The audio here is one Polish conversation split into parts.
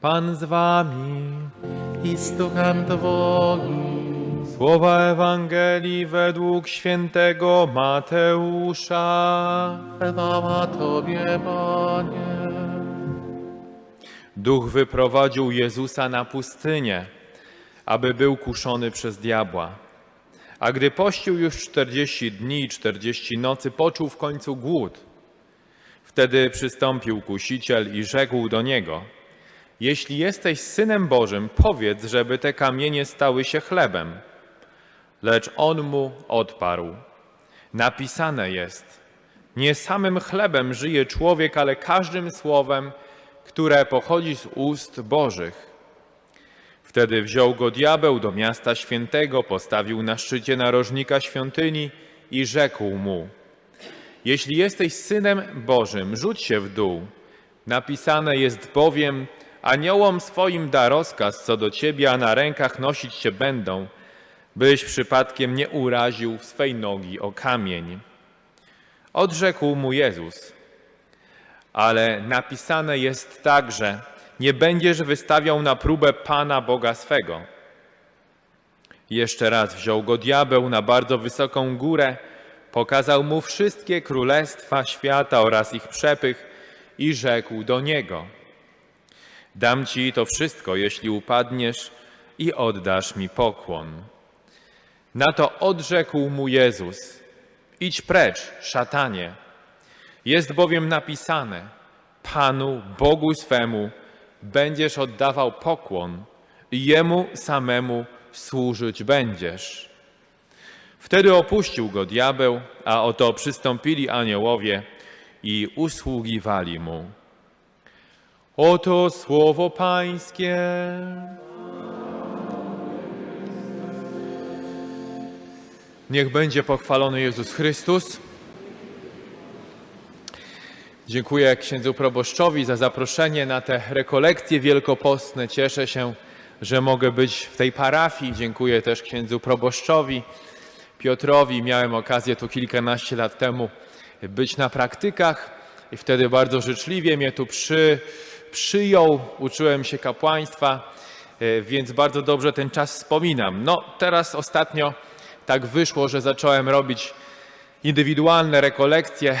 Pan z wami. i z duchem Twoim. Słowa Ewangelii według świętego Mateusza. Chwała Tobie, Panie. Duch wyprowadził Jezusa na pustynię, aby był kuszony przez diabła. A gdy pościł już czterdzieści dni i czterdzieści nocy, poczuł w końcu głód. Wtedy przystąpił kusiciel i rzekł do niego: Jeśli jesteś synem Bożym, powiedz, żeby te kamienie stały się chlebem. Lecz on mu odparł: Napisane jest: Nie samym chlebem żyje człowiek, ale każdym słowem, które pochodzi z ust Bożych. Wtedy wziął go diabeł do miasta świętego, postawił na szczycie narożnika świątyni i rzekł mu: Jeśli jesteś synem Bożym, rzuć się w dół. Napisane jest bowiem: Aniołom swoim da rozkaz co do ciebie, a na rękach nosić cię będą, byś przypadkiem nie uraził swej nogi o kamień. Odrzekł mu Jezus: ale napisane jest także: Nie będziesz wystawiał na próbę Pana Boga swego. Jeszcze raz wziął go diabeł na bardzo wysoką górę, pokazał mu wszystkie królestwa świata oraz ich przepych i rzekł do niego: Dam ci to wszystko, jeśli upadniesz i oddasz mi pokłon. Na to odrzekł mu Jezus: Idź precz, szatanie. Jest bowiem napisane: Panu, Bogu swemu, będziesz oddawał pokłon i Jemu samemu służyć będziesz. Wtedy opuścił go diabeł, a oto przystąpili aniołowie i usługiwali mu. Oto słowo Pańskie. Niech będzie pochwalony Jezus Chrystus. Dziękuję księdzu proboszczowi za zaproszenie na te rekolekcje wielkopostne. Cieszę się, że mogę być w tej parafii. Dziękuję też księdzu proboszczowi Piotrowi. Miałem okazję tu kilkanaście lat temu być na praktykach i wtedy bardzo życzliwie mnie tu przy, przyjął. Uczyłem się kapłaństwa, e, więc bardzo dobrze ten czas wspominam. No teraz ostatnio tak wyszło, że zacząłem robić indywidualne rekolekcje,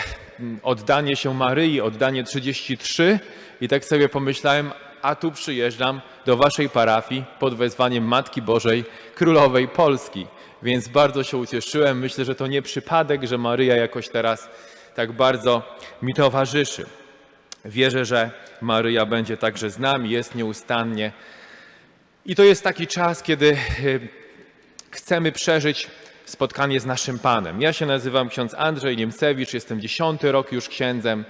oddanie się Maryi, oddanie 33 i tak sobie pomyślałem, a tu przyjeżdżam do waszej parafii pod wezwaniem Matki Bożej Królowej Polski. Więc bardzo się ucieszyłem. Myślę, że to nie przypadek, że Maryja jakoś teraz tak bardzo mi towarzyszy. Wierzę, że Maryja będzie także z nami, jest nieustannie. I to jest taki czas, kiedy y, chcemy przeżyć spotkanie z naszym Panem. Ja się nazywam ksiądz Andrzej Niemcewicz, jestem dziesiąty rok już księdzem.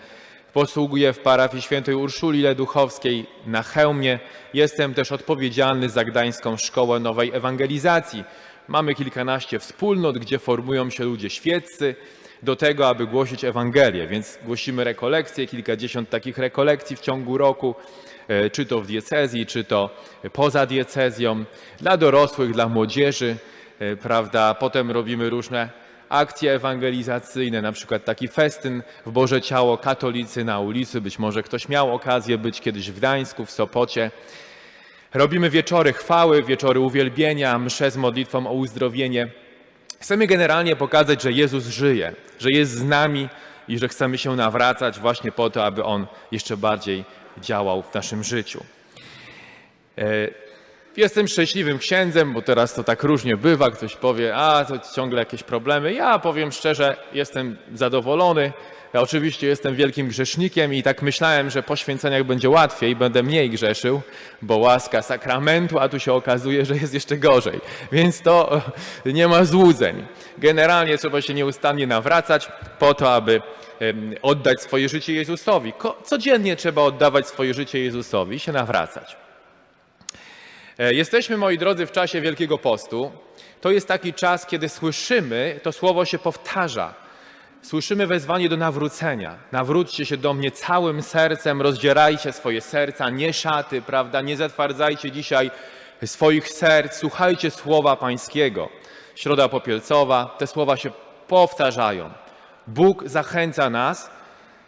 Posługuję w parafii świętej Urszuli Leduchowskiej na Chełmie. Jestem też odpowiedzialny za Gdańską Szkołę Nowej Ewangelizacji. Mamy kilkanaście wspólnot, gdzie formują się ludzie świeccy do tego, aby głosić Ewangelię, więc głosimy rekolekcje, kilkadziesiąt takich rekolekcji w ciągu roku, e, czy to w diecezji, czy to poza diecezją, dla dorosłych, dla młodzieży, e, prawda? Potem robimy różne akcje ewangelizacyjne, na przykład taki festyn w Boże Ciało katolicy na ulicy, być może ktoś miał okazję być kiedyś w Gdańsku, w Sopocie. Robimy wieczory chwały, wieczory uwielbienia, msze z modlitwą o uzdrowienie. Chcemy generalnie pokazać, że Jezus żyje, że jest z nami i że chcemy się nawracać właśnie po to, aby On jeszcze bardziej działał w naszym życiu. E, Jestem szczęśliwym księdzem, bo teraz to tak różnie bywa. Ktoś powie, a to ciągle jakieś problemy. Ja powiem szczerze, jestem zadowolony. Ja oczywiście jestem wielkim grzesznikiem i tak myślałem, że po święceniach będzie łatwiej, będę mniej grzeszył, bo łaska sakramentu, a tu się okazuje, że jest jeszcze gorzej. Więc to e, nie ma złudzeń. Generalnie trzeba się nieustannie nawracać po to, aby oddać swoje życie Jezusowi. Codziennie trzeba oddawać swoje życie Jezusowi i się nawracać. E, Jesteśmy, moi drodzy, w czasie Wielkiego Postu. To jest taki czas, kiedy słyszymy, to słowo się powtarza. Słyszymy wezwanie do nawrócenia. Nawróćcie się do mnie całym sercem, rozdzierajcie swoje serca, nie szaty, prawda? Nie zatwardzajcie dzisiaj swoich serc, słuchajcie słowa Pańskiego. Środa Popielcowa, te słowa się powtarzają. Bóg zachęca nas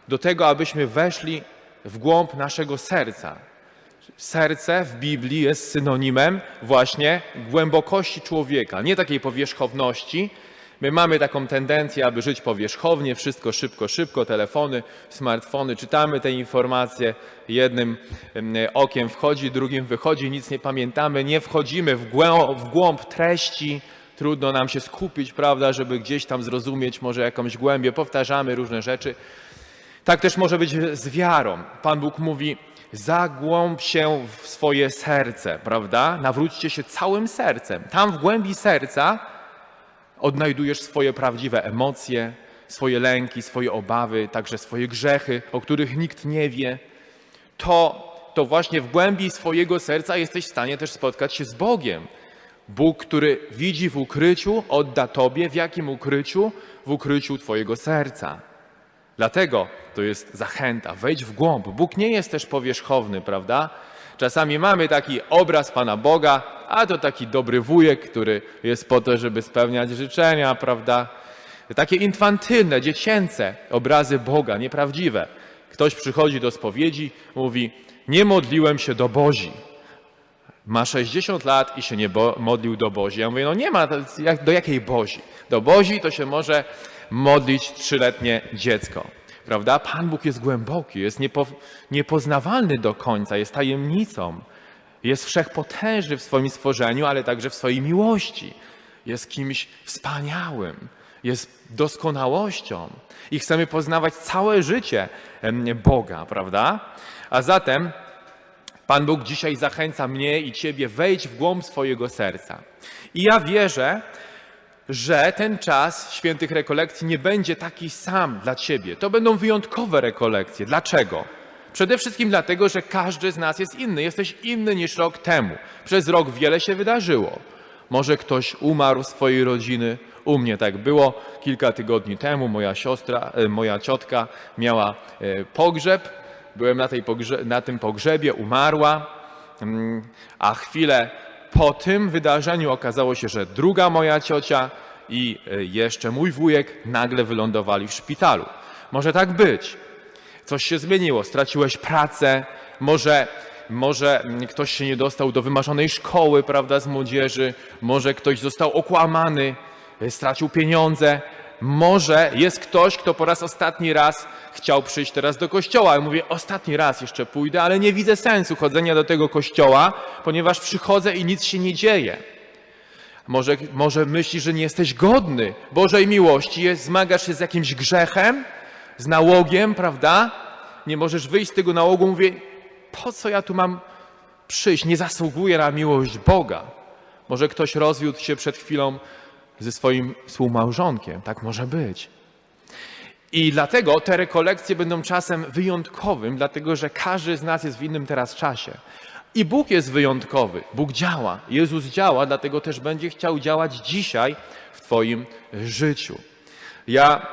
do tego, abyśmy weszli w głąb naszego serca, serce w Biblii jest synonimem właśnie głębokości człowieka, nie takiej powierzchowności. My mamy taką tendencję, aby żyć powierzchownie, wszystko szybko, szybko, telefony, smartfony, czytamy te informacje, jednym em, okiem wchodzi, drugim wychodzi, nic nie pamiętamy, nie wchodzimy w głęb, w głąb treści, trudno nam się skupić, prawda, żeby gdzieś tam zrozumieć może jakąś głębię, powtarzamy różne rzeczy. Tak też może być z wiarą. Pan Bóg mówi: zagłąb się w swoje serce, prawda? Nawróćcie się całym sercem. Tam w głębi serca odnajdujesz swoje prawdziwe emocje, swoje lęki, swoje obawy, także swoje grzechy, o których nikt nie wie. To, to właśnie w głębi swojego serca jesteś w stanie też spotkać się z Bogiem. Bóg, który widzi w ukryciu, odda Tobie w jakim ukryciu? W ukryciu Twojego serca. Dlatego to jest zachęta, wejdź w głąb. Bóg nie jest też powierzchowny, prawda? Czasami mamy taki obraz Pana Boga, a to taki dobry wujek, który jest po to, żeby spełniać życzenia, prawda? Takie infantylne, dziecięce obrazy Boga, nieprawdziwe. Ktoś przychodzi do spowiedzi, mówi: Nie modliłem się do Bozi. Ma 60 lat i się nie modlił do Bozi. Ja mówię, no nie ma, do jakiej Bozi? Do Bozi to się może modlić trzyletnie dziecko. Prawda? Pan Bóg jest głęboki, jest niepo, niepoznawalny do końca, jest tajemnicą. Jest wszechpotężny w swoim stworzeniu, ale także w swojej miłości. Jest kimś wspaniałym, jest doskonałością i chcemy poznawać całe życie Boga, prawda? A zatem Pan Bóg dzisiaj zachęca mnie i Ciebie, wejdź w głąb swojego serca. I ja wierzę, że ten czas świętych rekolekcji nie będzie taki sam dla Ciebie. To będą wyjątkowe rekolekcje. Dlaczego? Przede wszystkim dlatego, że każdy z nas jest inny. Jesteś inny niż rok temu. Przez rok wiele się wydarzyło. Może ktoś umarł z swojej rodziny. U mnie tak było. Kilka tygodni temu moja siostra, e, moja ciotka miała e, pogrzeb. Byłem na, pogrze- na tym pogrzebie, umarła. Mm, A chwilę po tym wydarzeniu okazało się, że druga moja ciocia i e, jeszcze mój wujek nagle wylądowali w szpitalu. Może tak być. Coś się zmieniło, straciłeś pracę, może, może mm, ktoś się nie dostał do wymarzonej szkoły, prawda, z młodzieży, może ktoś został okłamany, e, stracił pieniądze, może jest ktoś, kto po raz ostatni raz chciał przyjść teraz do kościoła. Ja mówię, ostatni raz jeszcze pójdę, ale nie widzę sensu chodzenia do tego kościoła, ponieważ przychodzę i nic się nie dzieje. Może, może myślisz, że nie jesteś godny Bożej miłości, zmagasz się z jakimś grzechem, z nałogiem, prawda? Nie możesz wyjść z tego nałogu, mówię, po co ja tu mam przyjść? Nie zasługuję na miłość Boga. Może ktoś rozwiódł się przed chwilą ze swoim współmałżonkiem. Tak może być. I dlatego te rekolekcje będą czasem wyjątkowym, dlatego że każdy z nas jest w innym teraz czasie. I Bóg jest wyjątkowy. Bóg działa. Jezus działa, dlatego też będzie chciał działać dzisiaj w Twoim życiu. Ja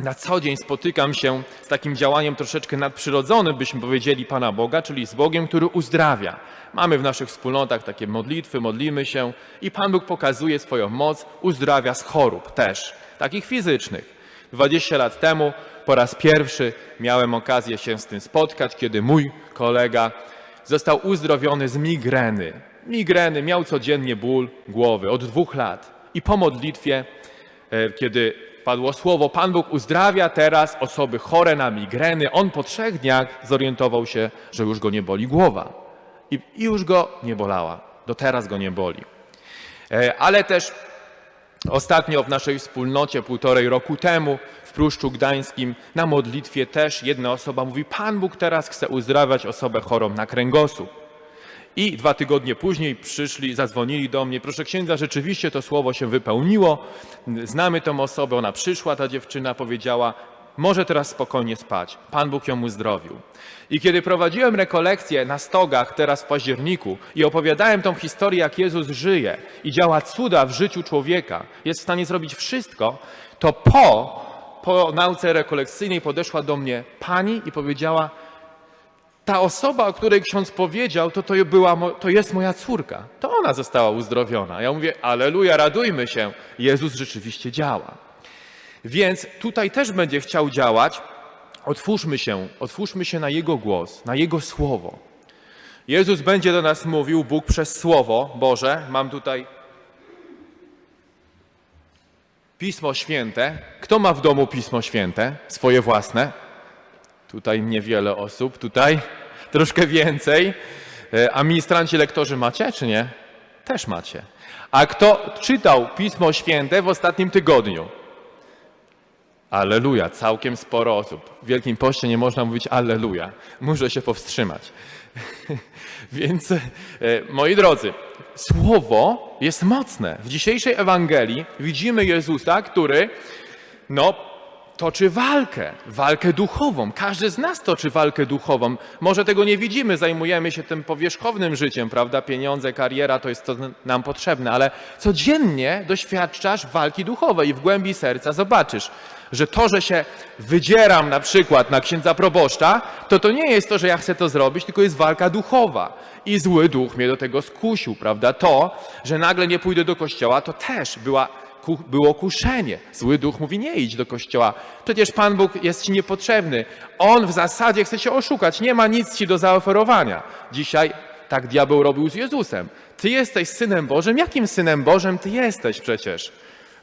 na co dzień spotykam się z takim działaniem troszeczkę nadprzyrodzonym, byśmy powiedzieli Pana Boga, czyli z Bogiem, który uzdrawia. Mamy w naszych wspólnotach takie modlitwy, modlimy się i Pan Bóg pokazuje swoją moc, uzdrawia z chorób też, takich fizycznych. 20 lat temu po raz pierwszy miałem okazję się z tym spotkać, kiedy mój kolega został uzdrowiony z migreny. Migreny, miał codziennie ból głowy od dwóch lat. I po modlitwie, e, kiedy padło słowo, Pan Bóg uzdrawia teraz osoby chore na migreny, on po trzech dniach zorientował się, że już go nie boli głowa. I, i już go nie bolała. Do teraz go nie boli. E, Ale też Ostatnio w naszej wspólnocie, półtorej roku temu, w Pruszczu Gdańskim, na modlitwie też jedna osoba mówi: Pan Bóg teraz chce uzdrawiać osobę chorą na kręgosłup. I dwa tygodnie później przyszli, zadzwonili do mnie. Proszę księdza, rzeczywiście to słowo się wypełniło. Znamy tą osobę, ona przyszła, ta dziewczyna powiedziała: Może teraz spokojnie spać. Pan Bóg ją uzdrowił. I kiedy prowadziłem rekolekcje na stogach teraz w październiku i opowiadałem tą historię, jak Jezus żyje i działa cuda w życiu człowieka, jest w stanie zrobić wszystko, to po, po nauce rekolekcyjnej podeszła do mnie pani i powiedziała: ta osoba, o której ksiądz powiedział, to, to, była, to jest moja córka. To ona została uzdrowiona. Ja mówię, aleluja, radujmy się. Jezus rzeczywiście działa. Więc tutaj też będzie chciał działać. Otwórzmy się, otwórzmy się na Jego głos, na Jego słowo. Jezus będzie do nas mówił, Bóg przez Słowo Boże. Mam tutaj Pismo Święte. Kto ma w domu Pismo Święte? Swoje własne? Tutaj niewiele osób, tutaj troszkę więcej. E, A ministranci, lektorzy macie, czy nie? Też macie. A kto czytał Pismo Święte w ostatnim tygodniu? Alleluja, całkiem sporo osób. W Wielkim Poście nie można mówić Alleluja. Muszę się powstrzymać. Więc, e, moi drodzy, słowo jest mocne. W dzisiejszej Ewangelii widzimy Jezusa, który, no, toczy walkę, walkę duchową. Każdy z nas toczy walkę duchową. Może tego nie widzimy, zajmujemy się tym powierzchownym życiem, prawda? Pieniądze, kariera to jest to nam potrzebne, ale codziennie doświadczasz walki duchowej i w głębi serca zobaczysz, że to, że się wydzieram na przykład na księdza proboszcza, to to nie jest to, że ja chcę to zrobić, tylko jest walka duchowa. I zły duch mnie do tego skusił, prawda? To, że nagle nie pójdę do kościoła, to też była było kuszenie. Zły duch mówi, nie idź do kościoła. Przecież Pan Bóg jest ci niepotrzebny. On w zasadzie chce cię oszukać. Nie ma nic ci do zaoferowania. Dzisiaj tak diabeł robił z Jezusem. Ty jesteś synem Bożym. Jakim synem Bożym ty jesteś przecież?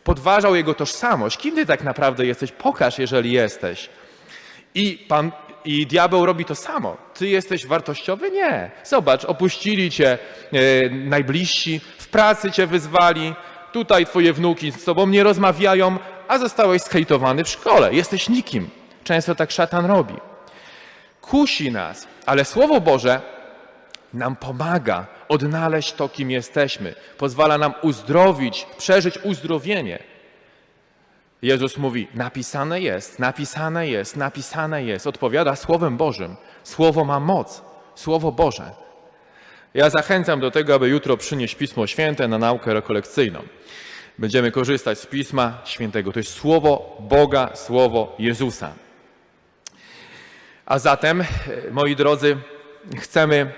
Podważał jego tożsamość. Kim ty tak naprawdę jesteś? Pokaż, jeżeli jesteś. I, pan, I diabeł robi to samo. Ty jesteś wartościowy? Nie. Zobacz, opuścili cię e, najbliżsi, w pracy cię wyzwali, tutaj twoje wnuki z tobą nie rozmawiają, a zostałeś skejtowany w szkole. Jesteś nikim. Często tak szatan robi. Kusi nas, ale Słowo Boże nam pomaga odnaleźć to, kim jesteśmy. Pozwala nam uzdrowić, przeżyć uzdrowienie. Jezus mówi: Napisane jest, napisane jest, napisane jest. Odpowiada Słowem Bożym. Słowo ma moc, Słowo Boże. Ja zachęcam do tego, aby jutro przynieść Pismo Święte na naukę rekolekcyjną. Będziemy korzystać z Pisma Świętego. To jest Słowo Boga, Słowo Jezusa. A zatem, e, moi drodzy, chcemy,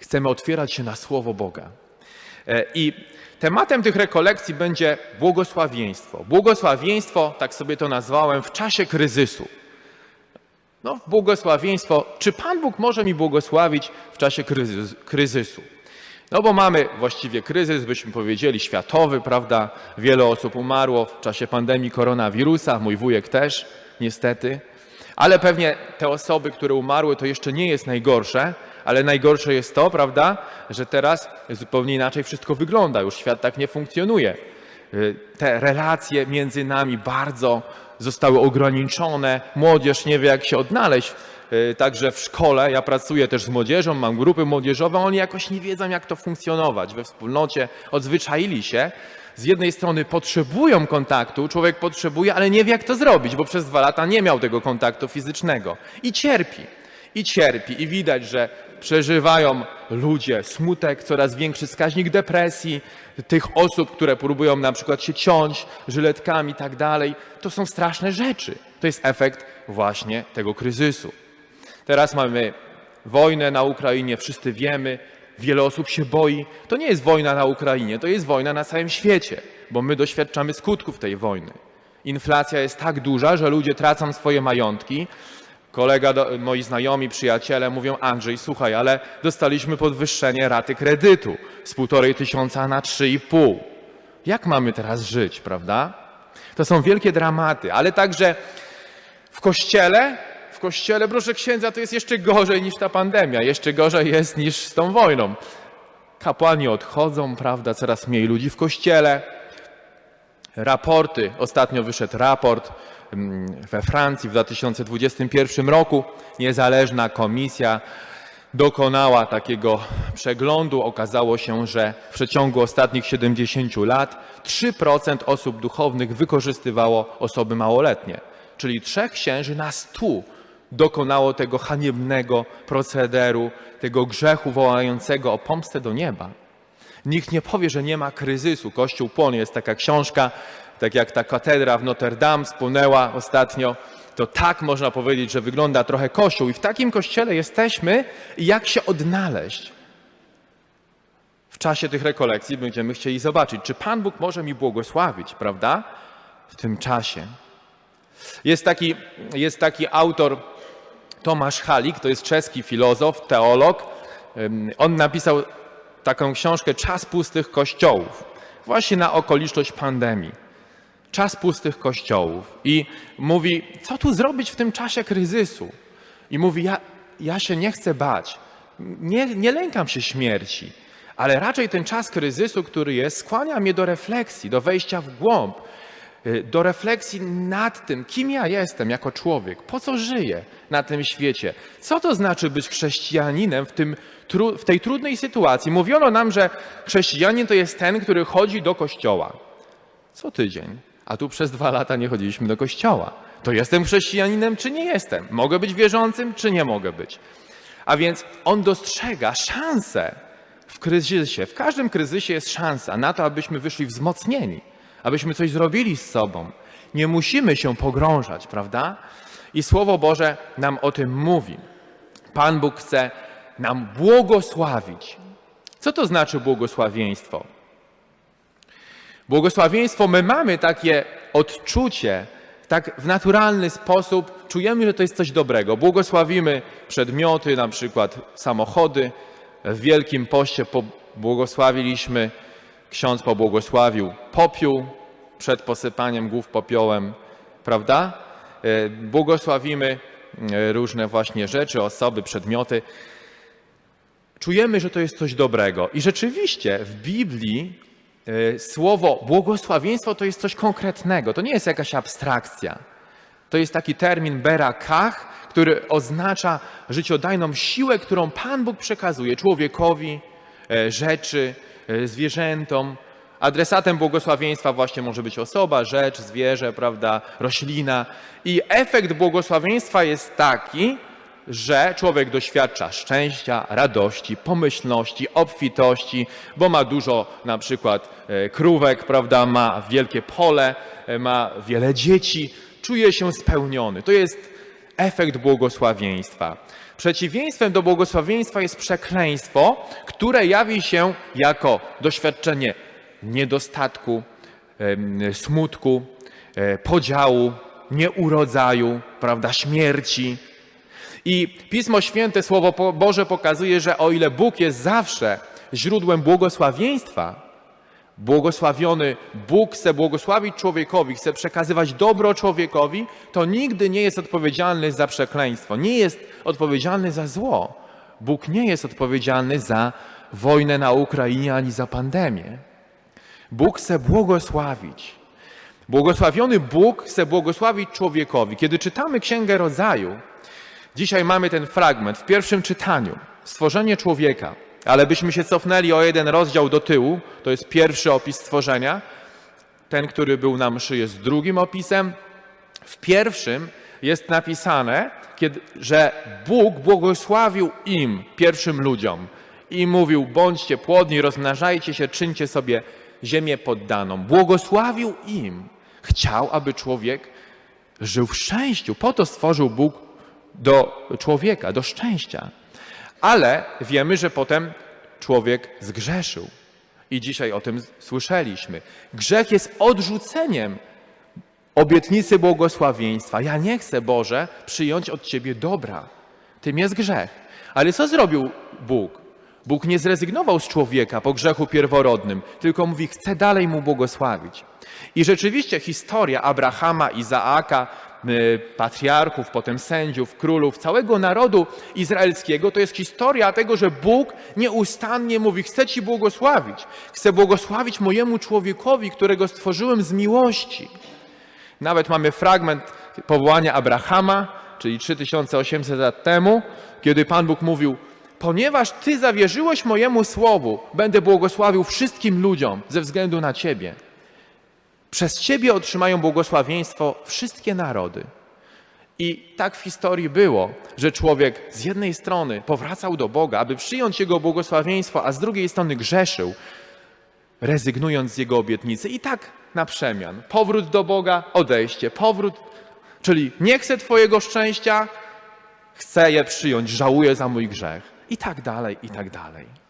chcemy otwierać się na Słowo Boga. E, I tematem tych rekolekcji będzie błogosławieństwo. Błogosławieństwo, tak sobie to nazwałem, w czasie kryzysu. No, błogosławieństwo. Czy Pan Bóg może mi błogosławić w czasie kryzys, kryzysu? No bo mamy właściwie kryzys, byśmy powiedzieli, światowy, prawda? Wiele osób umarło w czasie pandemii koronawirusa, mój wujek też, niestety. Ale pewnie te osoby, które umarły, to jeszcze nie jest najgorsze, ale najgorsze jest to, prawda, że teraz zupełnie inaczej wszystko wygląda, już świat tak nie funkcjonuje. Y, Te relacje między nami bardzo zostały ograniczone, młodzież nie wie, jak się odnaleźć. Y, Także w szkole, ja pracuję też z młodzieżą, mam grupy młodzieżowe, oni jakoś nie wiedzą, jak to funkcjonować. We wspólnocie odzwyczaili się. Z jednej strony potrzebują kontaktu, człowiek potrzebuje, ale nie wie, jak to zrobić, bo przez dwa lata nie miał tego kontaktu fizycznego. I cierpi, i cierpi. I widać, że przeżywają ludzie smutek, coraz większy wskaźnik depresji, tych osób, które próbują na przykład się ciąć żyletkami i tak dalej. To są straszne rzeczy. To jest efekt właśnie tego kryzysu. Teraz mamy wojnę na Ukrainie, wszyscy wiemy, wiele osób się boi. To nie jest wojna na Ukrainie, to jest wojna na całym świecie, bo my doświadczamy skutków tej wojny. Inflacja jest tak duża, że ludzie tracą swoje majątki. Kolega, moi znajomi, przyjaciele mówią, Andrzej, słuchaj, ale dostaliśmy podwyższenie raty kredytu z półtorej tysiąca na trzy i pół. Jak mamy teraz żyć, prawda? To są wielkie dramaty, ale także w kościele, w kościele, proszę księdza, to jest jeszcze gorzej niż ta pandemia, jeszcze gorzej jest niż z tą wojną. Kapłani odchodzą, prawda, coraz mniej ludzi w kościele. Raporty, ostatnio wyszedł raport we Francji w 2021 roku. Niezależna komisja dokonała takiego przeglądu. Okazało się, że w przeciągu ostatnich 70 lat 3% osób duchownych wykorzystywało osoby małoletnie. Czyli trzech księży na stu dokonało tego haniebnego procederu, tego grzechu wołającego o pomstę do nieba. Nikt nie powie, że nie ma kryzysu. Kościół płonie. Jest taka książka, tak jak ta katedra w Notre Dame spłynęła ostatnio. To tak można powiedzieć, że wygląda trochę kościół. I w takim kościele jesteśmy. Jak się odnaleźć? W czasie tych rekolekcji będziemy chcieli zobaczyć, czy Pan Bóg może mi błogosławić, prawda? W tym czasie. Jest taki, jest taki autor, Tomasz Halik, to jest czeski filozof, teolog, on napisał taką książkę Czas pustych kościołów, właśnie na okoliczność pandemii. Czas pustych kościołów. I mówi, co tu zrobić w tym czasie kryzysu? I mówi, ja, ja się nie chcę bać, nie, nie lękam się śmierci, ale raczej ten czas kryzysu, który jest, skłania mnie do refleksji, do wejścia w głąb, do refleksji nad tym, kim ja jestem jako człowiek, po co żyję na tym świecie, co to znaczy być chrześcijaninem w, tym, w tej trudnej sytuacji. Mówiono nam, że chrześcijanin to jest ten, który chodzi do kościoła co tydzień, a tu przez dwa lata nie chodziliśmy do kościoła. To jestem chrześcijaninem, czy nie jestem? Mogę być wierzącym, czy nie mogę być? A więc on dostrzega szansę w kryzysie. W każdym kryzysie jest szansa na to, abyśmy wyszli wzmocnieni, abyśmy coś zrobili z sobą. Nie musimy się pogrążać, prawda? I Słowo Boże nam o tym mówi. Pan Bóg chce nam błogosławić. Co to znaczy błogosławieństwo? Błogosławieństwo, my mamy takie odczucie, tak w naturalny sposób czujemy, że to jest coś dobrego. Błogosławimy przedmioty, na przykład samochody. W Wielkim Poście pobłogosławiliśmy, ksiądz pobłogosławił popiół przed posypaniem głów popiołem, prawda? E, Błogosławimy e, różne właśnie rzeczy, osoby, przedmioty. Czujemy, że to jest coś dobrego. I rzeczywiście w Biblii e, słowo błogosławieństwo to jest coś konkretnego. To nie jest jakaś abstrakcja. To jest taki termin berakach, który oznacza życiodajną siłę, którą Pan Bóg przekazuje człowiekowi, rzeczy, zwierzętom. Adresatem błogosławieństwa właśnie może być osoba, rzecz, zwierzę, prawda, roślina. I efekt błogosławieństwa jest taki, że człowiek doświadcza szczęścia, radości, pomyślności, obfitości, bo ma dużo na przykład e, krówek, prawda, ma wielkie pole, e, ma wiele dzieci, czuje się spełniony. To jest efekt błogosławieństwa. Przeciwieństwem do błogosławieństwa jest przekleństwo, które jawi się jako doświadczenie niedostatku, smutku, e, podziału, nieurodzaju, prawda, śmierci. I Pismo Święte, Słowo Boże pokazuje, że o ile Bóg jest zawsze źródłem błogosławieństwa, błogosławiony Bóg chce błogosławić człowiekowi, chce przekazywać dobro człowiekowi, to nigdy nie jest odpowiedzialny za przekleństwo, nie jest odpowiedzialny za zło. Bóg nie jest odpowiedzialny za wojnę na Ukrainie ani za pandemię. Bóg chce błogosławić. Błogosławiony Bóg chce błogosławić człowiekowi. Kiedy czytamy Księgę Rodzaju, Dzisiaj mamy ten fragment w pierwszym czytaniu, stworzenie człowieka, ale byśmy się cofnęli o jeden rozdział do tyłu, to jest pierwszy opis stworzenia. Ten, który był na mszy, jest drugim opisem. W pierwszym jest napisane, że Bóg błogosławił im, pierwszym ludziom, i mówił: bądźcie płodni, rozmnażajcie się, czyńcie sobie ziemię poddaną. Błogosławił im. Chciał, aby człowiek żył w szczęściu. Po to stworzył Bóg do człowieka, do szczęścia. Ale wiemy, że potem człowiek zgrzeszył. I dzisiaj o tym słyszeliśmy. Grzech jest odrzuceniem obietnicy błogosławieństwa. Ja nie chcę, Boże, przyjąć od Ciebie dobra. Tym jest grzech. Ale co zrobił Bóg? Bóg nie zrezygnował z człowieka po grzechu pierworodnym, tylko mówi, chce dalej mu błogosławić. I rzeczywiście historia Abrahama, Izaaka, patriarchów, potem sędziów, królów, całego narodu izraelskiego to jest historia tego, że Bóg nieustannie mówi: Chcę Ci błogosławić, chcę błogosławić mojemu człowiekowi, którego stworzyłem z miłości. Nawet mamy fragment powołania Abrahama, czyli 3800 lat temu, kiedy Pan Bóg mówił: Ponieważ Ty zawierzyłeś mojemu słowu, będę błogosławił wszystkim ludziom ze względu na Ciebie. Przez Ciebie otrzymają błogosławieństwo wszystkie narody. I tak w historii było, że człowiek z jednej strony powracał do Boga, aby przyjąć Jego błogosławieństwo, a z drugiej strony grzeszył, rezygnując z Jego obietnicy. I tak na przemian. Powrót do Boga, odejście, powrót, czyli nie chcę Twojego szczęścia, chcę je przyjąć, żałuję za mój grzech. I tak dalej, i tak dalej.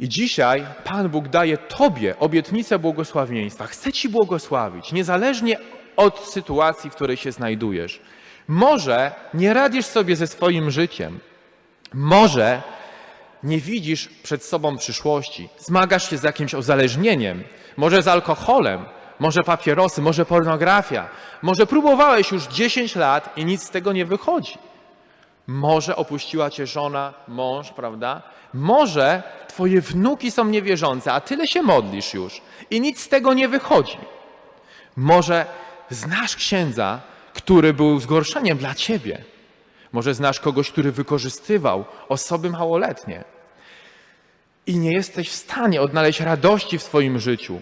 I dzisiaj Pan Bóg daje Tobie obietnicę błogosławieństwa. Chce Ci błogosławić, niezależnie od sytuacji, w której się znajdujesz. Może nie radzisz sobie ze swoim życiem. Może nie widzisz przed sobą przyszłości, zmagasz się z jakimś uzależnieniem, może z alkoholem, może papierosy, może pornografia, może próbowałeś już 10 lat i nic z tego nie wychodzi. Może opuściła cię żona, mąż, prawda? Może twoje wnuki są niewierzące, a tyle się modlisz już i nic z tego nie wychodzi. Może znasz księdza, który był zgorszeniem dla ciebie. Może znasz kogoś, który wykorzystywał osoby małoletnie. I nie jesteś w stanie odnaleźć radości w swoim życiu,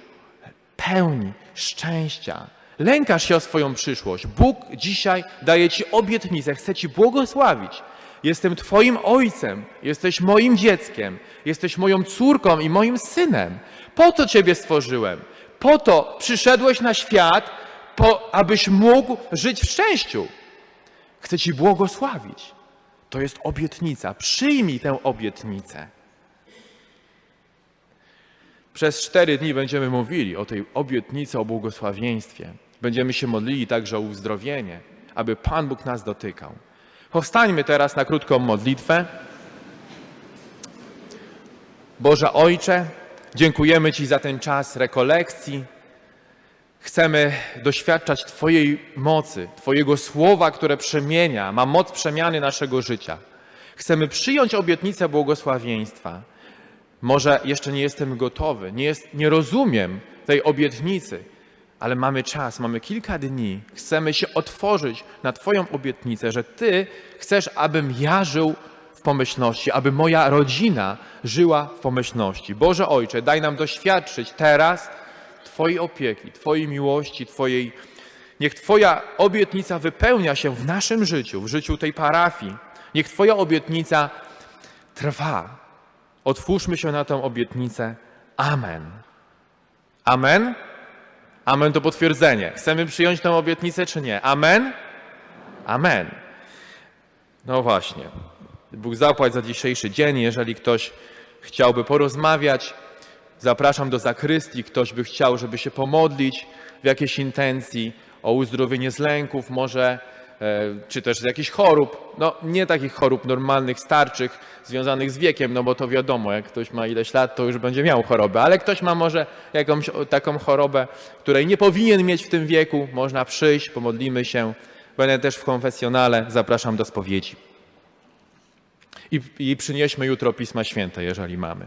pełni, szczęścia. Lękasz się o swoją przyszłość. Bóg dzisiaj daje Ci obietnicę, chce Ci błogosławić. Jestem Twoim ojcem, jesteś moim dzieckiem, jesteś moją córką i moim synem. Po to Ciebie stworzyłem. Po to przyszedłeś na świat, po, abyś mógł żyć w szczęściu. Chcę Ci błogosławić. To jest obietnica. Przyjmij tę obietnicę. Przez cztery dni będziemy mówili o tej obietnicy, o błogosławieństwie. Będziemy się modlili także o uzdrowienie, aby Pan Bóg nas dotykał. Powstańmy teraz na krótką modlitwę. Boże Ojcze, dziękujemy Ci za ten czas rekolekcji. Chcemy doświadczać Twojej mocy, Twojego słowa, które przemienia, ma moc przemiany naszego życia. Chcemy przyjąć obietnicę błogosławieństwa. Może jeszcze nie jestem gotowy, nie, jest, nie rozumiem tej obietnicy, ale mamy czas, mamy kilka dni. Chcemy się otworzyć na Twoją obietnicę, że Ty chcesz, abym ja żył w pomyślności, aby moja rodzina żyła w pomyślności. Boże Ojcze, daj nam doświadczyć teraz Twojej opieki, Twojej miłości, Twojej. Niech Twoja obietnica wypełnia się w naszym życiu, w życiu tej parafii. Niech Twoja obietnica trwa. Otwórzmy się na tę obietnicę. Amen. Amen. Amen to potwierdzenie. Chcemy przyjąć tę obietnicę, czy nie? Amen. Amen. No właśnie. Bóg zapłać za dzisiejszy dzień. Jeżeli ktoś chciałby porozmawiać, zapraszam do zakrystii. Ktoś by chciał, żeby się pomodlić w jakiejś intencji o uzdrowienie z lęków, może czy też z jakichś chorób. No nie takich chorób normalnych, starczych, związanych z wiekiem, no bo to wiadomo, jak ktoś ma ileś lat, to już będzie miał chorobę, ale ktoś ma może jakąś taką chorobę, której nie powinien mieć w tym wieku, można przyjść, pomodlimy się. Będę też w konfesjonale, zapraszam do spowiedzi. I, I przynieśmy jutro Pisma Święte, jeżeli mamy.